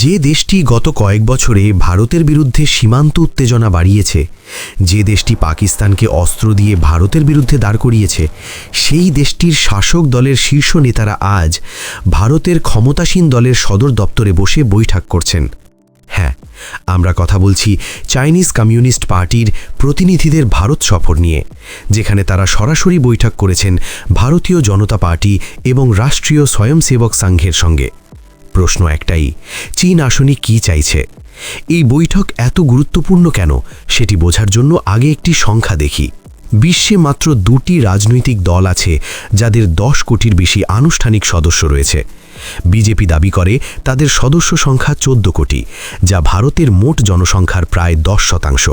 যে দেশটি গত কয়েক বছরে ভারতের বিরুদ্ধে সীমান্ত উত্তেজনা বাড়িয়েছে, যে দেশটি পাকিস্তানকে অস্ত্র দিয়ে ভারতের বিরুদ্ধে দাঁড় করিয়েছে, সেই দেশটির শাসক দলের শীর্ষ নেতারা আজ ভারতের ক্ষমতাসীন দলের সদর দপ্তরে বসে বৈঠক করছেন। হ্যাঁ আমরা কথা বলছি চাইনিজ কমিউনিস্ট পার্টির প্রতিনিধিদের ভারত সফর নিয়ে, যেখানে তারা সরাসরি বৈঠক করেছেন ভারতীয় জনতা পার্টি এবং রাষ্ট্রীয় স্বয়ংসেবক সংঘের সঙ্গে। প্রশ্ন একটাই, চীন আসনি কি চাইছে? এই বৈঠক এত গুরুত্বপূর্ণ কেন? সেটি বোঝার জন্য আগে একটি সংখ্যা দেখি। বিশ্বে মাত্র দুটি রাজনৈতিক দল আছে যাদের দশ কোটির বেশি আনুষ্ঠানিক সদস্য রয়েছে। বিজেপি দাবি করে তাদের সদস্য সংখ্যা চোদ্দ কোটি, যা ভারতের মোট জনসংখ্যার প্রায় দশ শতাংশ।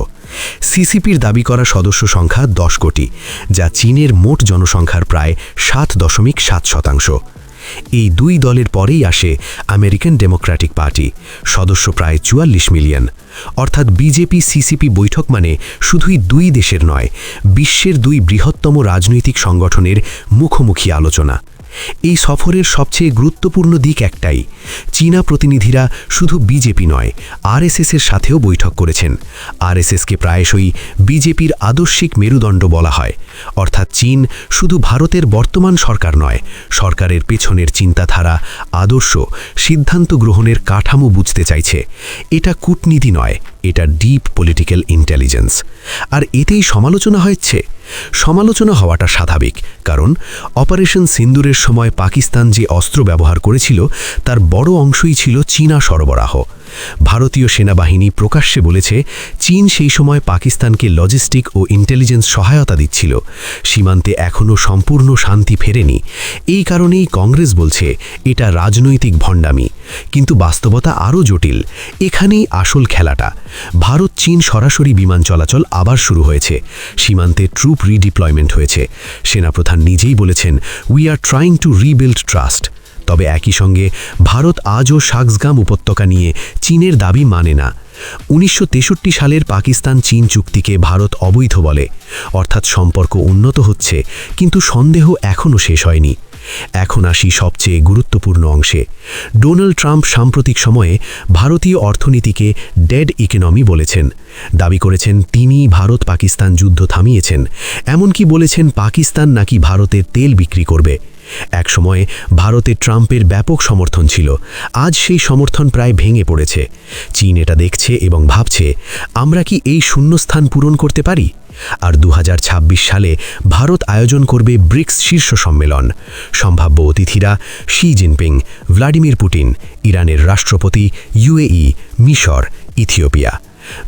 সিসিপির দাবি করা সদস্য সংখ্যা দশ কোটি, যা চীনের মোট জনসংখ্যার প্রায় সাত দশমিক সাত শতাংশ। এই দুই দলের পরেই আসে আমেরিকান ডেমোক্র্যাটিক পার্টি। সদস্য প্রায় চুয়াল্লিশ মিলিয়ন। অর্থাৎ বিজেপি সিসিপি বৈঠক মানে শুধুই দুই দেশের নয়, বিশ্বের দুই বৃহত্তম রাজনৈতিক সংগঠনের মুখোমুখি আলোচনা। এই সফরের সবচেয়ে গুরুত্বপূর্ণ দিক একটাই, চীনা প্রতিনিধিরা শুধু বিজেপি নয়, আরএসএসের সাথেও বৈঠক করেছেন। আরএসএসকে প্রায়শই বিজেপির আদর্শিক মেরুদণ্ড বলা হয়। অর্থাৎ চীন শুধু ভারতের বর্তমান সরকার নয়, সরকারের পেছনের চিন্তাধারা, আদর্শ, সিদ্ধান্ত গ্রহণের কাঠামো বুঝতে চাইছে। এটা কূটনীতি নয় এটা ডিপ পলিটিক্যাল ইন্টেলিজেন্স আর এতেই সমালোচনা হয়েছে। সমালোচনা হওয়াটা স্বাভাবিক, কারণ অপারেশন সিন্দুরের সময় পাকিস্তান যে অস্ত্র ব্যবহার করেছিল, তার বড় অংশই ছিল চীনা সরবরাহ। ভারতীয় সেনাবাহিনী প্রকাশ্যে বলেছে, চীন সেই সময় পাকিস্তানকে লজিস্টিক ও ইন্টেলিজেন্স সহায়তা দিচ্ছিল। সীমান্তে এখনও সম্পূর্ণ শান্তি ফেরেনি। এই কারণেই কংগ্রেস বলছে, এটা রাজনৈতিক ভণ্ডামি। কিন্তু বাস্তবতা আরও জটিল। এখানেই আসল খেলাটা। ভারত চীন সরাসরি বিমান চলাচল আবার শুরু হয়েছে। সীমান্তে ট্রুপ রিডিপ্লয়মেন্ট হয়েছে। সেনাপ্রধান নিজেই বলেছেন we are trying to rebuild trust তবে একই সঙ্গে ভারত আজও শাকসগাম উপত্যকা নিয়ে চীনের দাবি মানে না। উনিশশো তেষট্টি সালের পাকিস্তান চীন চুক্তিকে ভারত অবৈধ বলে। অর্থাৎ সম্পর্ক উন্নত হচ্ছে, কিন্তু সন্দেহ এখনও শেষ হয়নি। এখন আসি সবচেয়ে গুরুত্বপূর্ণ অংশে। ডোনাল্ড ট্রাম্প সাম্প্রতিক সময়ে ভারতীয় অর্থনীতিকে ডেড ইকোনমি বলেছেন। দাবি করেছেন, তিনি ভারত পাকিস্তান যুদ্ধ থামিয়েছেন। এমনকি বলেছেন, পাকিস্তান নাকি ভারতের তেল বিক্রি করবে। একসময় ভারতে ট্রাম্পের ব্যাপক সমর্থন ছিল। আজ সেই সমর্থন প্রায় ভেঙে পড়েছে। চীন এটা দেখছে এবং ভাবছে, আমরা কি এই শূন্যস্থান পূরণ করতে পারি? আর দু হাজার ছাব্বিশ সালে ভারত আয়োজন করবে ব্রিক্স শীর্ষ সম্মেলন। সম্ভাব্য অতিথিরা শি জিনপিং, ভ্লাডিমির পুটিন ইরানের রাষ্ট্রপতি ইউএই, মিশর, ইথিওপিয়া।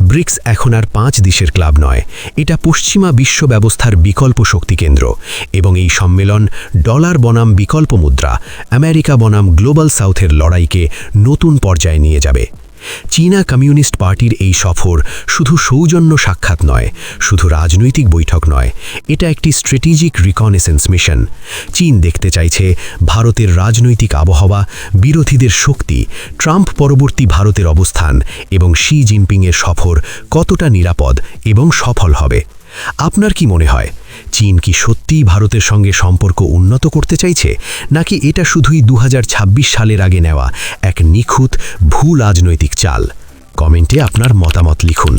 ব্রিক্স এখন আর পাঁচ দেশের ক্লাব নয়। এটা পশ্চিমা বিশ্ব ব্যবস্থার বিকল্প শক্তি কেন্দ্র এবং এই সম্মেলন ডলার বনাম বিকল্প মুদ্রা, আমেরিকা বনাম গ্লোবাল সাউথের লড়াইকে নতুন পর্যায়ে নিয়ে যাবে। চীনা কমিউনিস্ট পার্টির এই সফর শুধু সৌজন্য সাক্ষাৎ নয়, শুধু রাজনৈতিক বৈঠক নয়, এটা একটি স্ট্র্যাটেজিক রিকনেসেন্স মিশন চীন দেখতে চাইছে ভারতের রাজনৈতিক আবহাওয়া, বিরোধীদের শক্তি, ট্রাম্প পরবর্তী ভারতের অবস্থান এবং শি জিনপিংয়ের সফর কতটা নিরাপদ এবং সফল হবে। আপনার কি মনে হয়, চীন কি সত্যিই ভারতের সঙ্গে সম্পর্ক উন্নত করতে চাইছে, নাকি এটা শুধুই দু হাজার ছাব্বিশ সালের আগে নেওয়া এক নিখুঁত ভুল রাজনৈতিক চাল? কমেন্টে আপনার মতামত লিখুন।